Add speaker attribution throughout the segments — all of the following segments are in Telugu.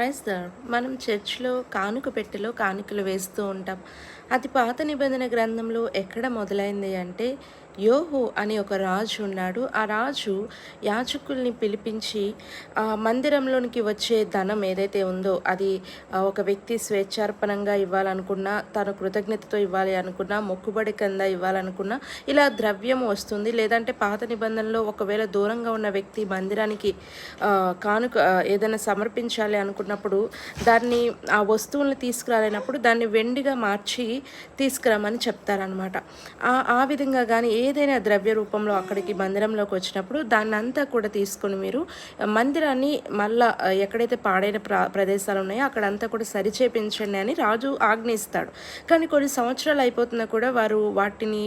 Speaker 1: ప్రైస్ ద మనం చర్చ్లో కానుక పెట్టెలో కానుకలు వేస్తూ ఉంటాం. అది పాత నిబంధన గ్రంథంలో ఎక్కడ మొదలైంది అంటే యోహు అని ఒక రాజు ఉన్నాడు. ఆ రాజు యాచకుల్ని పిలిపించి ఆ మందిరంలోనికి వచ్చే ధనం ఏదైతే ఉందో అది ఒక వ్యక్తి స్వేచ్ఛార్పణంగా ఇవ్వాలనుకున్నా తను కృతజ్ఞతతో ఇవ్వాలి అనుకున్నా మొక్కుబడి కింద ఇవ్వాలనుకున్నా ఇలా ద్రవ్యం వస్తుంది. లేదంటే పాత నిబంధనలో ఒకవేళ దూరంగా ఉన్న వ్యక్తి మందిరానికి కానుక ఏదైనా సమర్పించాలి అనుకున్న ఉన్నప్పుడు దాన్ని ఆ వస్తువులను తీసుకురాలేనప్పుడు దాన్ని వెండిగా మార్చి తీసుకురామని చెప్తారనమాట ఆ విధంగా కానీ ఏదైనా ద్రవ్య రూపంలో అక్కడికి మందిరంలోకి వచ్చినప్పుడు దాన్ని అంతా కూడా తీసుకొని మీరు మందిరాన్ని మళ్ళా ఎక్కడైతే పాడైన ప్ర ప్రదేశాలు ఉన్నాయో అక్కడంతా కూడా సరిచేపించండి అని రాజు ఆజ్ఞయిస్తాడు కానీ కొన్ని సంవత్సరాలు అయిపోతున్నా కూడా వారు వాటిని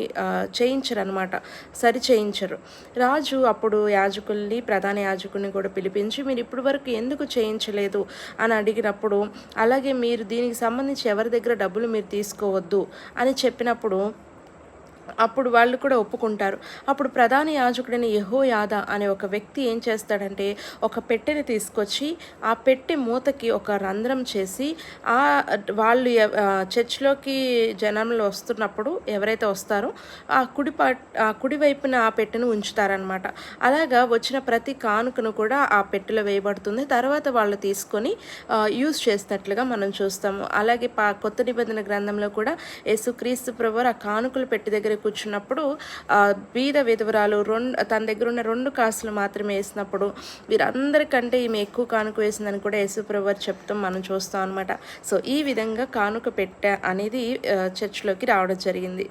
Speaker 1: చేయించరు అనమాట సరి చేయించరు. రాజు అప్పుడు యాజకుల్ని ప్రధాన యాజకుల్ని కూడా పిలిపించి మీరు ఇప్పటి వరకు ఎందుకు చేయించలేదు? అని అడిగినప్పుడు అలాగే మీరు దీనికి సంబంధించి ఎవరి దగ్గర డబ్బులు మీరు తీసుకోవద్దు అని చెప్పినప్పుడు అప్పుడు వాళ్ళు కూడా ఒప్పుకుంటారు. అప్పుడు ప్రధాన యాజకుడైన యహో యాద అనే ఒక వ్యక్తి ఏం చేస్తాడంటే ఒక పెట్టెని తీసుకొచ్చి ఆ పెట్టె మూతకి ఒక రంధ్రం చేసి ఆ వాళ్ళు చర్చ్లోకి జనంలో వస్తున్నప్పుడు ఎవరైతే వస్తారో ఆ కుడి పా ఆ కుడివైపున ఆ పెట్టెను ఉంచుతారనమాట అలాగా వచ్చిన ప్రతి కానుకను కూడా ఆ పెట్టెలో వేయబడుతుంది. తర్వాత వాళ్ళు తీసుకొని యూజ్ చేసినట్లుగా మనం చూస్తాము. అలాగే పా కొత్త నిబంధన గ్రంథంలో కూడా యేసుక్రీస్తు ప్రభు ఆ కానుకలు పెట్టి దగ్గర కూర్చున్నప్పుడు బీద విధవరాలు రెండు తన దగ్గర ఉన్న రెండు కాసులు మాత్రమే వేసినప్పుడు వీరందరికంటే ఈమె ఎక్కువ కానుక వేసిందని కూడా యేసుప్రభు వారు చెప్తాం మనం చూస్తాం అనమాట సో ఈ విధంగా కానుక పెట్ట అనేది చర్చిలోకి చర్చ్లోకి రావడం జరిగింది.